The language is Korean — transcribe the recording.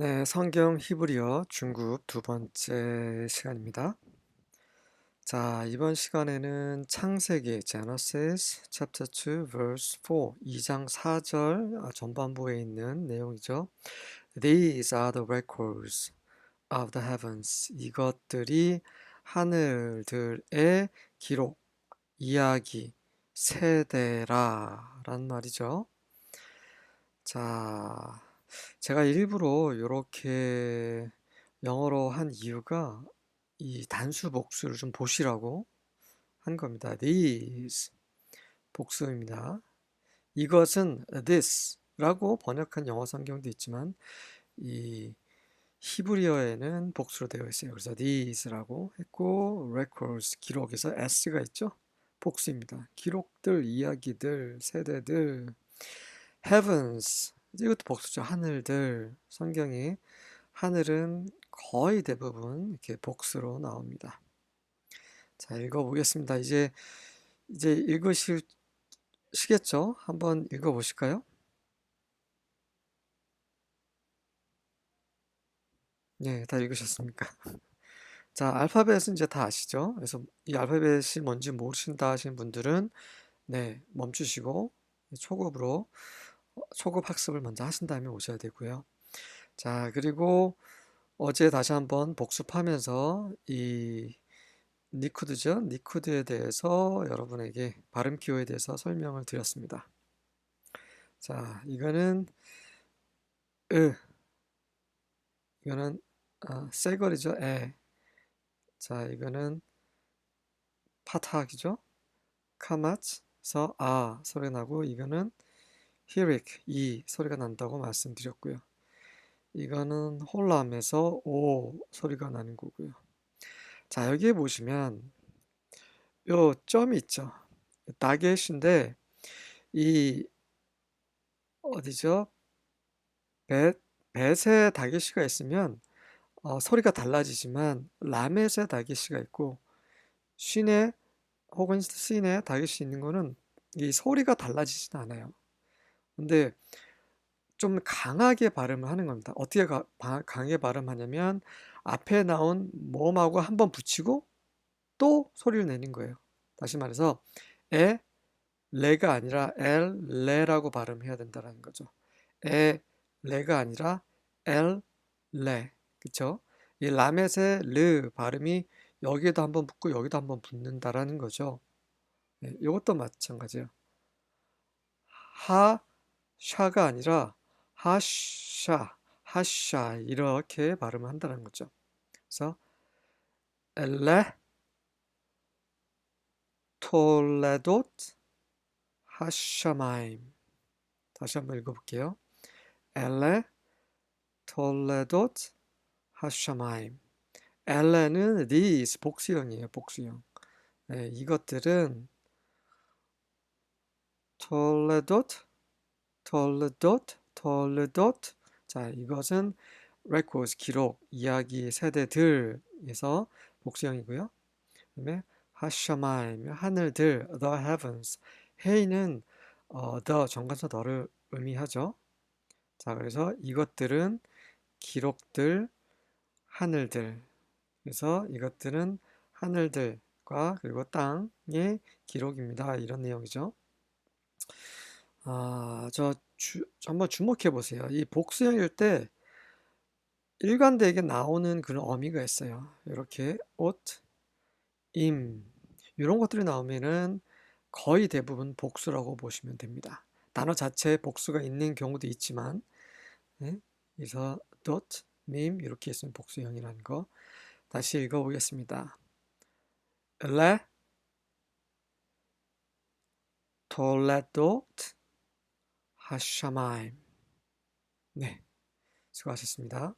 네, 성경 히브리어 중급 두 번째 시간입니다. 자, 이번 시간에는 창세기 Genesis chapter 2 verse 4 2장 4절 전반부에 있는 내용이죠. These are the records of the heavens. 이것들이 하늘들의 기록, 이야기, 세대라 란 말이죠. 자, 제가 일부러 이렇게 영어로 한 이유가 이 단수 복수를 좀 보시라고 한 겁니다. These 복수입니다. 이것은 this라고 번역한 영어 성경도 있지만 이 히브리어에는 복수로 되어 있어요. 그래서 these라고 했고 records 기록에서 s가 있죠. 복수입니다. 기록들, 이야기들, 세대들 heavens 이것도 복수죠. 하늘들 성경이 하늘은 거의 대부분 이렇게 복수로 나옵니다. 자, 읽어보겠습니다. 이제 이제 읽으시겠죠? 한번 읽어보실까요? 네, 다 읽으셨습니까? 자, 알파벳은 이제 다 아시죠? 그래서 이 알파벳이 뭔지 모르신다 하신 분들은 네, 멈추시고 초급으로 초급 학습을 먼저 하신 다음에 오셔야 되고요. 자, 그리고 어제 다시 한번 복습하면서 이 니쿠드죠? 니쿠드에 대해서 여러분에게 발음 기호에 대해서 설명을 드렸습니다. 자, 이거는 으 이거는 아, 쇠거리죠. 에. 자, 이거는 파타기죠. 카마츠서 아 소리 나고 이거는 히릭 이 소리가 난다고 말씀드렸고요. 이거는 홀람에서 오 소리가 나는 거고요. 자 여기에 보시면 요 점이 있죠. 다겟인데 이 어디죠? 벳, 벳에 다겟이가 있으면 어, 소리가 달라지지만 라멧에 다겟이가 있고 쉰에 혹은 씬에 다겟이 있는 거는 이 소리가 달라지진 않아요. 근데 좀 강하게 발음을 하는 겁니다. 어떻게 가, 바, 강하게 발음하냐면 앞에 나온 몸하고 한 번 붙이고 또 소리를 내는 거예요. 다시 말해서 에 레가 아니라 엘 레라고 발음해야 된다는 거죠. 에 레가 아니라 엘 레. 그쵸? 이 라멧의 르 발음이 여기에도 한번 붙고 여기도 한번 붙는다라는 거죠. 네, 이것도 마찬가지예요. 하 샤가 아니라 하샤, 하샤 이렇게 발음을 한다는 거죠. 그래서 엘레 톨레돗 하샤마임 다시 한번 읽어볼게요. 엘레 톨레돗 하샤마임 엘레는 these 복수형이에요. 복수형. 네, 이것들은 톨레돗 톨르돗. 자, 이것은 records, 기록, 이야기, 세대들에서 복수형이고요. 그다음에 하샤마임, 하늘들, the heavens. 헤이는 어, the 정관사 더를 의미하죠. 자, 그래서 이것들은 기록들, 하늘들. 그래서 이것들은 하늘들과 그리고 땅의 기록입니다. 이런 내용이죠. 아, 저 주, 한번 주목해 보세요. 이 복수형일 때 일관되게 나오는 그런 어미가 있어요. 이렇게 옷, 임 이런 것들이 나오면은 거의 대부분 복수라고 보시면 됩니다. 단어 자체에 복수가 있는 경우도 있지만 네? 그래서 dot, 밈 이렇게 있으면 복수형이라는 거 다시 읽어보겠습니다. 레 톨레도트 하샤마임. 네, 수고하셨습니다.